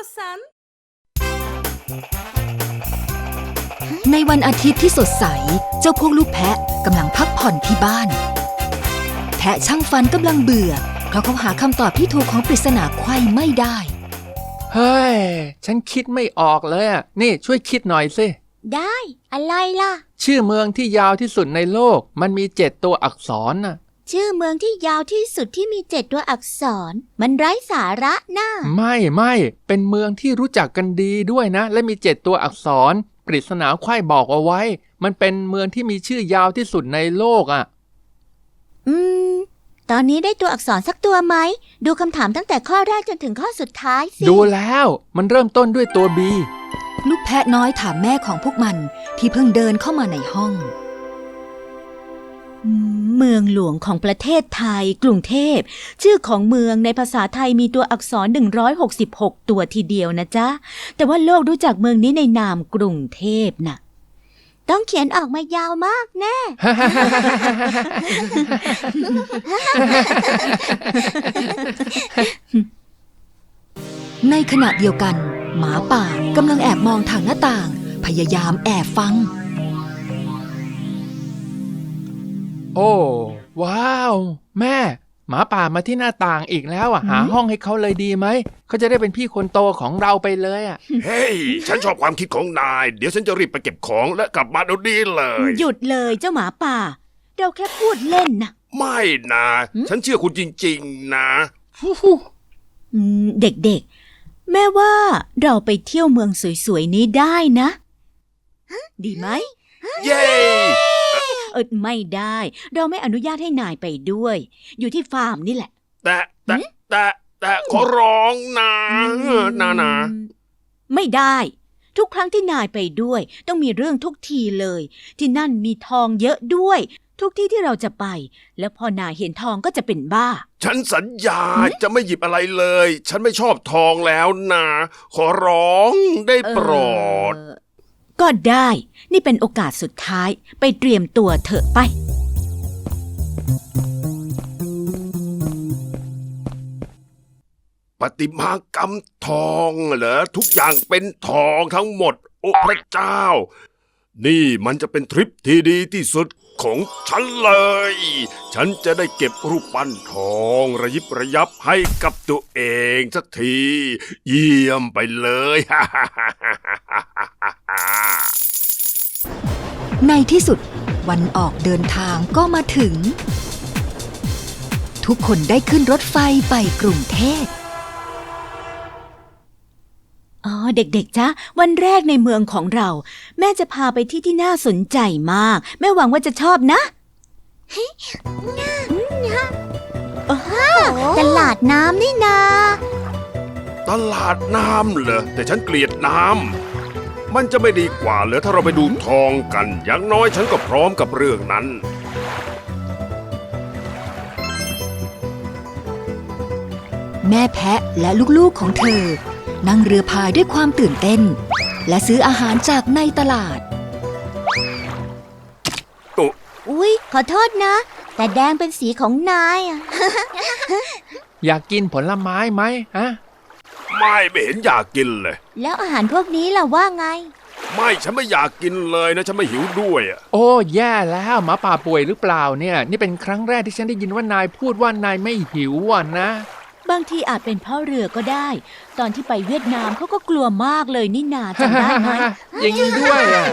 istiyorsan. ในวันอาทิตย์ที่สดใส เจ้าพวกลูกแพะกำลังพักผ่อนที่บ้าน แพะช่างฟันกำลังเบื่อ เพราะเขาหาคำตอบที่ถูกของปริศนาไขว้ไม่ได้ เฮ้ย ฉันคิดไม่ออกเลยอะนี่ช่วยคิดหน่อยสิ ได้ อะไรล่ะ ชื่อเมืองที่ยาวที่สุดในโลก มันมีเจ็ดตัวอักษรน่ะ ชื่อเมืองที่ยาวที่สุดที่มีเจ็ดตัวอักษร มันไร้สาระน่าไม่ไม่เป็นเมืองที่รู้จักกันดีด้วยนะ และมีเจ็ดตัวอักษร ปริศนาไขว้บอกเอาไว้ มันเป็นเมืองที่มีชื่อยาวที่สุดในโลกอะ อืม ตอนนี้ได้ตัวอักษรสักตัวไหม ดูคำถามตั้งแต่ข้อแรกจนถึงข้อสุดท้ายสิ ดูแล้วมันเริ่มต้นด้วยตัวบีลูกแพะน้อยถามแม่ของพวกมันที่เพิ่งเดินเข้ามาในห้อง เมืองหลวงของประเทศไทย กรุงเทพ ชื่อของเมืองในภาษาไทยมีตัวอักษร 166 ตัวทีเดียวนะจ๊ะ แต่ว่าโลกรู้จักเมืองนี้ในนามกรุงเทพน่ะต้องเขียนออกมายาวมากแน่ ในขณะเดียวกัน หมาป่ากำลังแอบมองทางหน้าต่าง พยายามแอบฟัง โอ้ ว้าว แม่ หมาป่ามาที่หน้าต่างอีกแล้วอะ หาห้องให้เขาเลยดีไหม เขาจะได้เป็นพี่คนโตของเราไปเลยอะ เฮ้ย ฉันชอบความคิดของนาย เดี๋ยวฉันจะรีบไปเก็บของและกลับมาเดี๋ยวนี้เลย หยุดเลยเจ้าหมาป่า เราแค่พูดเล่นนะ ไม่นะ ฉันเชื่อคุณจริง ๆ นะ อืมเด็กๆ แม่ว่าเราไปเที่ยวเมืองสวยๆนี้ได้นะ ดีไหม เย้ เออไม่ได้ เราไม่อนุญาตให้นายไปด้วย อยู่ที่ฟาร์มนี่แหละ แต่แต่แต่แต่ขอร้องนะนะนะไม่ได้ ทุกครั้งที่นายไปด้วย ต้องมีเรื่องทุกทีเลย ที่นั่นมีทองเยอะด้วย ทุกที่ที่เราจะไป แล้วพอนายเห็นทองก็จะเป็นบ้า ฉันสัญญาจะไม่หยิบอะไรเลย ฉันไม่ชอบทองแล้วนะขอร้องได้โปรดเอ่อ ก็ได้ นี่เป็นโอกาสสุดท้ายไปเตรียมตัวเถอะไปปฏิมากรรมทองเหรอทุกอย่างเป็นทองทั้งหมด โอ้พระเจ้า นี่มันจะเป็นทริปที่ดีที่สุด ของฉันเลย ฉันจะได้เก็บรูปปั้นทองระยิบระยับให้กับตัวเองสักที เยี่ยมไปเลยในที่สุดวันออกเดินทางก็มาถึง ทุกคนได้ขึ้นรถไฟไปกรุงเทพ อ๋อ เด็กๆจ๊ะวันแรกในเมืองของเรา แม่จะพาไปที่ที่น่าสนใจมาก แม่หวังว่าจะชอบนะตลาดน้ำนี่นาตลาดน้ำเหรอแต่ฉันเกลียดน้ำมันจะไม่ดีกว่าเหรอถ้าเราไปดูทองกัน อย่างน้อยฉันก็พร้อมกับเรื่องนั้นแม่แพะและลูกๆของเธอ นั่งเรือพายด้วยความตื่นเต้น และซื้ออาหารจากในตลาด อุ๊ย ขอโทษนะ แต่แดงเป็นสีของนายอะ อยากกินผลไม้ไหมฮะ ไม่ไม่เห็นอยากกินเลย แล้วอาหารพวกนี้ล่ะว่าไง ไม่ฉันไม่อยากกินเลยนะฉันไม่หิวด้วยอะโอ้ แย่แล้วหมาป่าป่วยหรือเปล่าเนี่ย นี่เป็นครั้งแรกที่ฉันได้ยินว่านายพูดว่านายไม่หิวอะนะ บางทีอาจเป็นเพ่อเรือก็ได้ ตอนที่ไปเวียดนามเขาก็กลัวมากเลยนี่นาจำได้ไหม อย่างนี้ด้วยอะ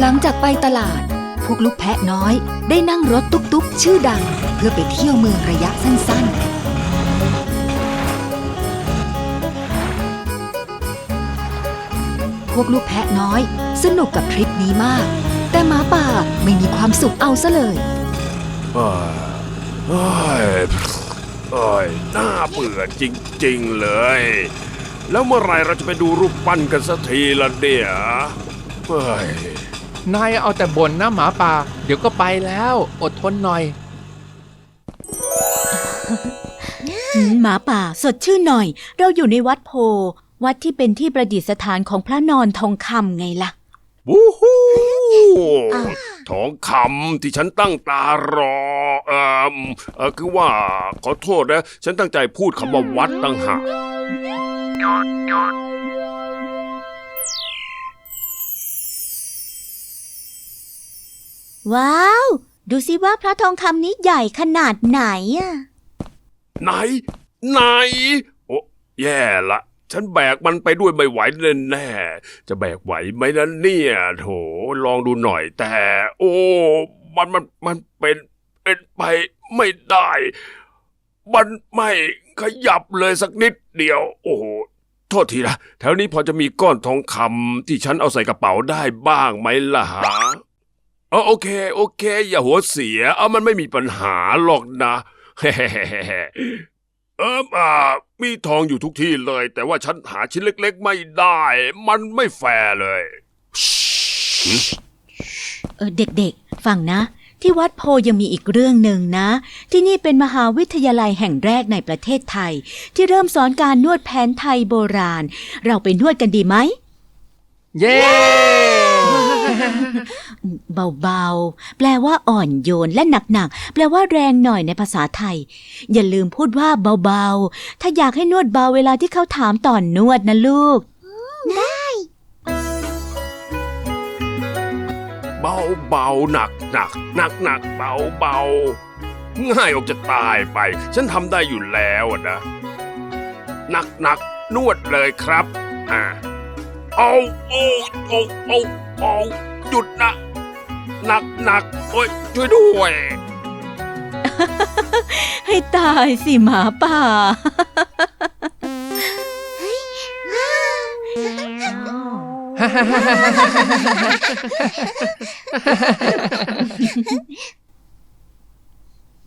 หลังจากไปตลาด พวกลูกแพะน้อย ได้นั่งรถตุ๊กๆ ชื่อดัง เพื่อไปเที่ยวเมืองระยะสั้นๆพวกลูกแพะน้อย สนุกกับทริปนี้มาก แต่หมาป่าไม่มีความสุขเอาซะเลย เอ้ยเอ้ยน่าเบื่อจริงๆเลย แล้วเมื่อไหรเราจะไปดูรูปปั้นกันสักทีละเดี๋ยเฮ้ยนายเอาแต่บ่นนะหมาป่า เดี๋ยวก็ไปแล้ว อดทนหน่อย อืมหมาป่าสดชื่นหน่อย เราอยู่ในวัดโพ วัดที่เป็นที่ประดิษฐานของพระนอนทองคำไงล่ะ วู้ฮู้อ้าวทองคำที่ฉันตั้งตารอเออเออคือว่าขอโทษนะ ฉันตั้งใจพูดคำว่าวัดตั้งหากว้าว ดูสิว่าพระทองคำนี้ใหญ่ขนาดไหนอะไหน ไหน โอ้แย่ละ ฉันแบกมันไปด้วยไม่ไหวแน่จะแบกไหวไหมนั้นเนี่ยโถลองดูหน่อย แต่ โอ้ มันมันมันเป็นเป็นไปไม่ได้ มันไม่ขยับเลยสักนิดเดียว โอ้โหโทษทีนะแถวนี้พอจะมีก้อนทองคำที่ฉันเอาใส่กระเป๋าได้บ้างไหมล่ะฮะเออโอเค โอเค อย่าหัวเสีย เอามันไม่มีปัญหาหรอกนะ เฮ้ เอออ่ามีทองอยู่ทุกที่เลย แต่ว่าฉันหาชิ้นเล็ก ๆ ไม่ได้ มันไม่แฟร์เลย เออเด็กๆ ฟังนะ ที่วัดโพยังมีอีกเรื่องหนึ่งนะ ที่นี่เป็นมหาวิทยาลัยแห่งแรกในประเทศไทย ที่เริ่มสอนการนวดแผนไทยโบราณ เราไปนวดกันดีไหม เย้ เบาๆ แปลว่าอ่อนโยนและหนักๆ แปลว่าแรงหน่อยในภาษาไทย อย่าลืมพูดว่าเบาๆ ถ้าอยากให้นวดเบาเวลาที่เขาถามตอนนวดนะลูกเบาเบาๆหนักหนักหนักหนักเบาเบาง่ายออกจะตายไป ฉันทำได้อยู่แล้วอะนะหนักหนักนวดเลยครับ อ่าเอาโอ้โอ้โอ้โอ้หยุดนะ หนักหนักโอ้ยช่วยด้วย ให้ตายสิหมาป่า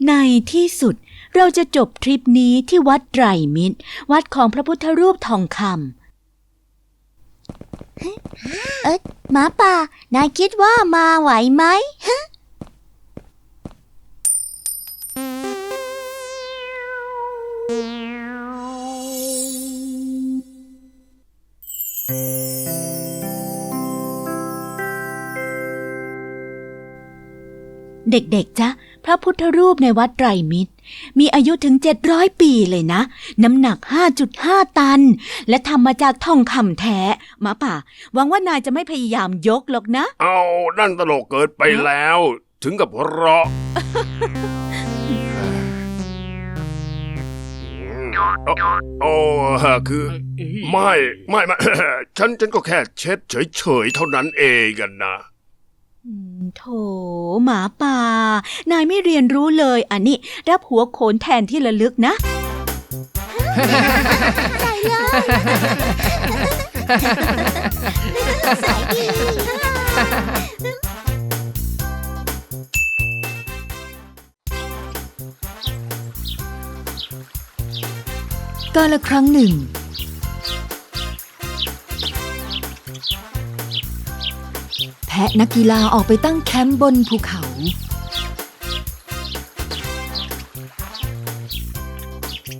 ในที่สุดเราจะจบทริปนี้ที่วัดไตรมิตร วัดของพระพุทธรูปทองคำ เอ๊ะหมาป่า นายคิดว่ามาไหวไหมเด็กๆ จ๊ะ พระพุทธรูปในวัดไตรมิตร มีอายุถึง 700 ปีเลยนะ น้ำหนัก 5.5 ตัน และทำมาจากทองคำแท้มาป่าหวังว่านายจะไม่พยายามยกหรอกนะ เอานั่นตลกเกินไปแล้ว ถึงกับเราะโอ้คือ ไม่ ไม่ไม่ฉันฉันก็แค่เช็ดเฉยๆเท่านั้นเองกันนะ โถหมาป่า นายไม่เรียนรู้เลย อันนี้รับหัวโขนแทนที่ระลึกนะกาละครั้งหนึ่งะนักกีฬาออกไปตั้งแคมป์บนภูเขา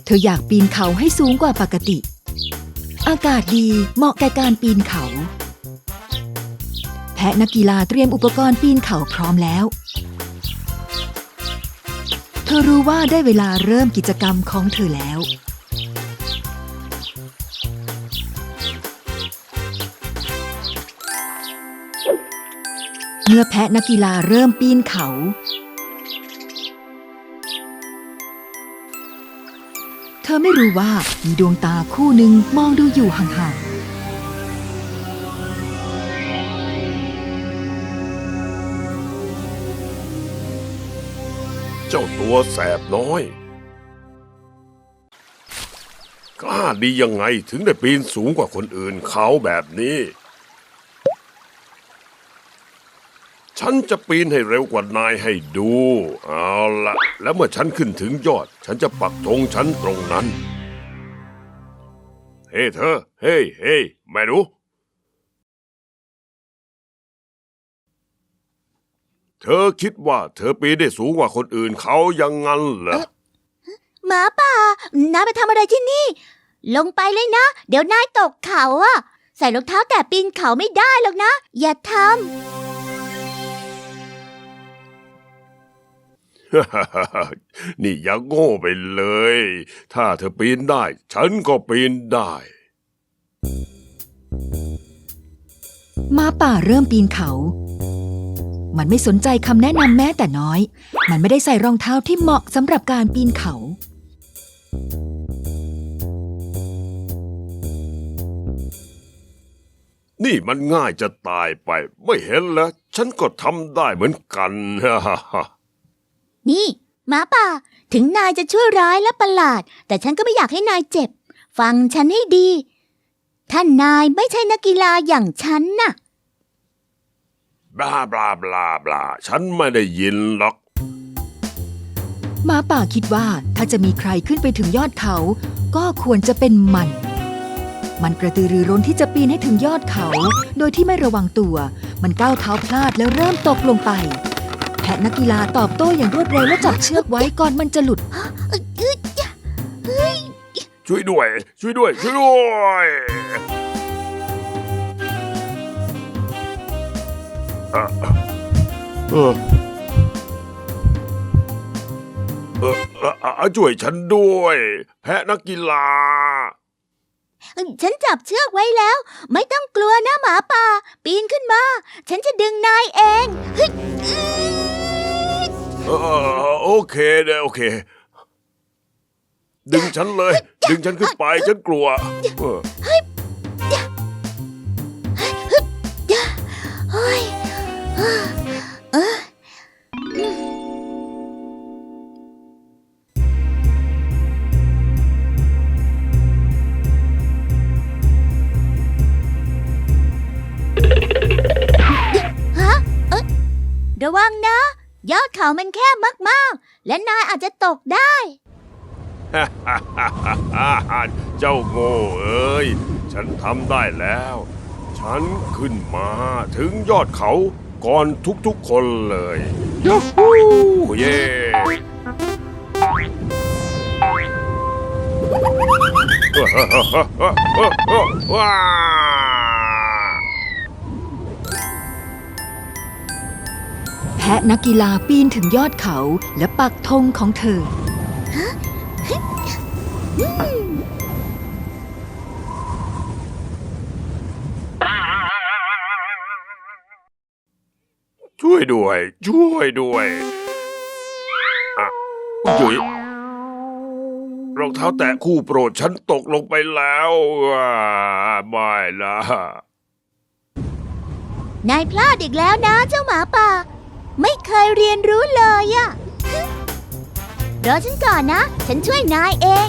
เธออยากปีนเขาให้สูงกว่าปกติ อากาศดีเหมาะแก่การปีนเขา แพะนักกีฬาเตรียมอุปกรณ์ปีนเขาพร้อมแล้ว เธอรู้ว่าได้เวลาเริ่มกิจกรรมของเธอแล้ว เมื่อแพะนักกีฬาเริ่มปีนเขา เธอไม่รู้ว่ามีดวงตาคู่หนึ่งมองดูอยู่ห่างๆ เจ้าตัวแสบน้อย กล้าดียังไงถึงได้ปีนสูงกว่าคนอื่นเขาแบบนี้ ฉันจะปีนให้เร็วกว่านายให้ดู เอาละแล้วเมื่อฉันขึ้นถึงยอด ฉันจะปักธงฉันตรงนั้น เฮ้เธอ เฮ้เฮ้แม่หนูเธอคิดว่าเธอปีนได้สูงกว่าคนอื่นเขายังงั้นเหรอ หมาป่านายไปทำอะไรที่นี่ ลงไปเลยนะ เดี๋ยวนายตกเขาอะใส่รองเท้าแต่ปีนเขาไม่ได้หรอกนะ อย่าทำ นี่อย่าโง่ไปเลย ถ้าเธอปีนได้ ฉันก็ปีนได้หมาป่าเริ่มปีนเขา มันไม่สนใจคำแนะนำแม้แต่น้อย มันไม่ได้ใส่รองเท้าที่เหมาะสำหรับการปีนเขา นี่มันง่ายจะตายไป ไม่เห็นแล้ว ฉันก็ทำได้เหมือนกัน นี่หมาป่า ถึงนายจะชั่วร้ายและประหลาด แต่ฉันก็ไม่อยากให้นายเจ็บ ฟังฉันให้ดี ท่านนายไม่ใช่นักกีฬาอย่างฉันน่ะ บลาบลาบลาบลาฉันไม่ได้ยินหรอก หมาป่าคิดว่าถ้าจะมีใครขึ้นไปถึงยอดเขา ก็ควรจะเป็นมัน มันกระตือรือร้นที่จะปีนให้ถึงยอดเขา โดยที่ไม่ระวังตัว มันก้าวเท้าพลาดแล้วเริ่มตกลงไปแพะนักกีฬาตอบโต้อย่างรวดเร็วและจับเชือกไว้ก่อนมันจะหลุด ช่วยด้วย ช่วยด้วย ช่วยด้วยเอ่อเออเออเอออ่อช่วยฉันด้วย แพะนักกีฬา ฉันจับเชือกไว้แล้ว ไม่ต้องกลัวนะหมาป่า ปีนขึ้นมา ฉันจะดึงนายเองเฮ้ย เออโอเคเด้อโอเค ดึงฉันเลย ดึงฉันขึ้นไปฉันกลัวเออเฮ้ยเออฮะเอ้ยระวังนะ ยอดเขามันแคบมากๆ และนายอาจจะตกได้ เจ้าโง่เอ้ย ฉันทำได้แล้ว ฉันขึ้นมาถึงยอดเขาก่อนทุกๆคนเลยยูฮูเย่ว้า แพะนักกีฬาปีนถึงยอดเขาและปักธงของเธอ ช่วยด้วย ช่วยด้วยอะจุ๋ยรองเท้าแตะคู่โปรดฉันตกลงไปแล้วอ่าไม่ละ นายพลาดอีกแล้วนะเจ้าหมาป่า ไม่เคยเรียนรู้เลยอะรอฉันก่อนนะ ฉันช่วยนายเอง